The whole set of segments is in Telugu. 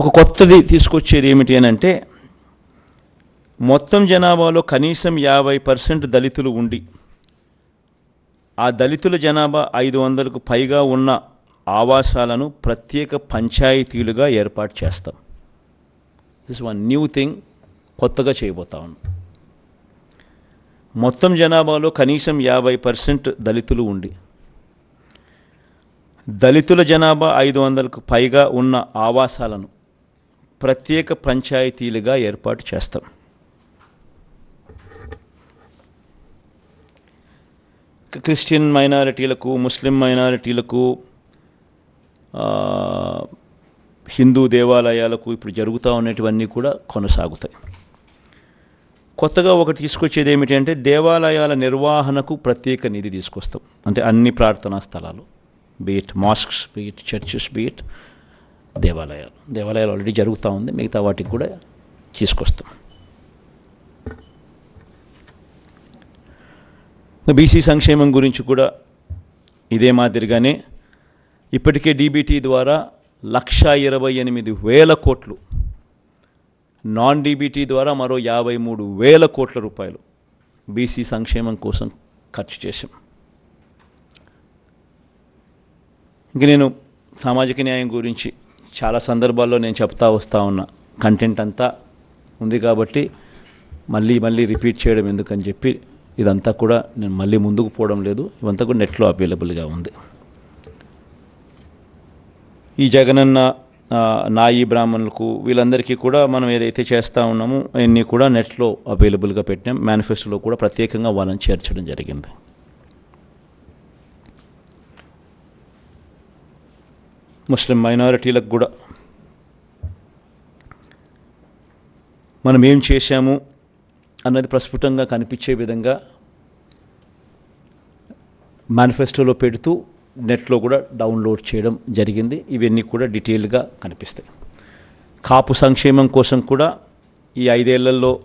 ఒక కొత్తది తీసుకొచ్చేది ఏమిటి అని అంటే మొత్తం జనాభాలో కనీసం యాభై పర్సెంట్ దళితులు ఉండి ఆ దళితుల జనాభా ఐదు వందలకు పైగా ఉన్న ఆవాసాలను ప్రత్యేక పంచాయతీలుగా ఏర్పాటు చేస్తాం. దిస్ వన్ న్యూ థింగ్ కొత్తగా చేయబోతా ఉన్నాం. మొత్తం జనాభాలో కనీసం యాభై పర్సెంట్ దళితులు ఉండి దళితుల జనాభా ఐదు వందలకు పైగా ఉన్న ఆవాసాలను ప్రత్యేక పంచాయతీలుగా ఏర్పాటు చేస్తాం. క్రిస్టియన్ మైనారిటీలకు ముస్లిం మైనారిటీలకు హిందూ దేవాలయాలకు ఇప్పుడు జరుగుతూ ఉన్నటివన్నీ కూడా కొనసాగుతాయి. కొత్తగా ఒకటి తీసుకొచ్చేది ఏమిటి అంటే దేవాలయాల నిర్వహణకు ప్రత్యేక నిధి తీసుకొస్తాం. అంటే అన్ని ప్రార్థనా స్థలాలు be it mosques be it churches be it దేవాలయాలు. దేవాలయాలు ఆల్రెడీ జరుగుతూ ఉంది. మిగతా వాటికి కూడా తీసుకొస్తాం. బీసీ సంక్షేమం గురించి కూడా ఇదే మాదిరిగానే ఇప్పటికే డీబీటీ ద్వారా లక్ష ఇరవై ఎనిమిది వేల కోట్లు నాన్ డీబీటీ ద్వారా మరో యాభై మూడు వేల కోట్ల రూపాయలు బీసీ సంక్షేమం కోసం ఖర్చు చేశాం. ఇంక నేను సామాజిక న్యాయం గురించి చాలా సందర్భాల్లో నేను చెప్తా వస్తూ ఉన్నా. కంటెంట్ అంతా ఉంది కాబట్టి మళ్ళీ మళ్ళీ రిపీట్ చేయడం ఎందుకని చెప్పి ఇదంతా కూడా నేను మళ్ళీ ముందుకు పోవడం లేదు. ఇవంతా కూడా నెట్లో అవైలబుల్గా ఉంది. ఈ జగనన్న నాయి బ్రాహ్మణులకు వీళ్ళందరికీ కూడా మనం ఏదైతే చేస్తూ ఉన్నామో అవన్నీ కూడా నెట్లో అవైలబుల్గా పెట్టినాం. మేనిఫెస్టోలో కూడా ప్రత్యేకంగా వాళ్ళని చేర్చడం జరిగింది. ముస్లిం మైనారిటీలకు కూడా. మనం ఏం చేశాము అన్నది ప్రస్ఫుటంగా కనిపించే విధంగా మేనిఫెస్టోలో పెడుతూ నెట్లో కూడా డౌన్లోడ్ చేయడం జరిగింది. ఇవన్నీ కూడా డీటెయిల్గా కనిపిస్తాయి. కాపు సంక్షేమం కోసం కూడా ఈ ఐదేళ్ళలో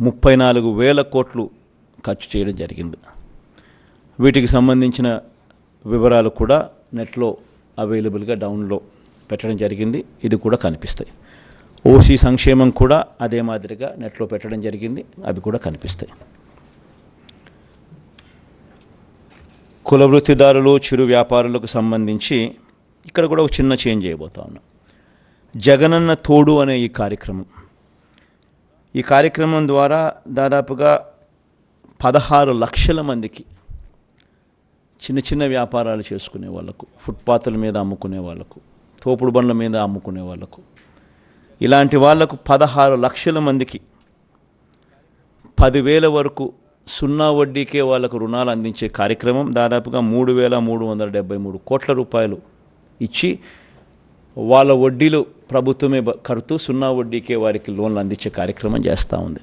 ముప్పై నాలుగు వేల కోట్లు ఖర్చు చేయడం జరిగింది. వీటికి సంబంధించిన వివరాలు కూడా నెట్లో అవైలబుల్గా డౌన్లో పెట్టడం జరిగింది. ఇది కూడా కనిపిస్తాయి. ఓసీ సంక్షేమం కూడా అదే మాదిరిగా నెట్లో పెట్టడం జరిగింది. అవి కూడా కనిపిస్తాయి. కుల వృత్తిదారులు చిరు వ్యాపారులకు సంబంధించి ఇక్కడ కూడా ఒక చిన్న చేంజ్ చేయబోతా ఉన్నాం. జగనన్న తోడు అనే ఈ కార్యక్రమం. ఈ కార్యక్రమం ద్వారా దాదాపుగా పదహారు లక్షల మందికి చిన్న చిన్న వ్యాపారాలు చేసుకునే వాళ్ళకు ఫుట్పాత్ల మీద అమ్ముకునే వాళ్ళకు తోపుడు బండ్ల మీద అమ్ముకునే వాళ్ళకు. ఇలాంటి వాళ్ళకు పదహారు లక్షల మందికి పదివేల వరకు సున్నా వడ్డీకే వాళ్ళకు రుణాలు అందించే కార్యక్రమం దాదాపుగా మూడు వేల మూడు వందల డెబ్బై మూడు కోట్ల రూపాయలు ఇచ్చి వాళ్ళ వడ్డీలు ప్రభుత్వమే బ- కడుతూ సున్నా వడ్డీకే వారికి లోన్లు అందించే కార్యక్రమం చేస్తూ ఉంది.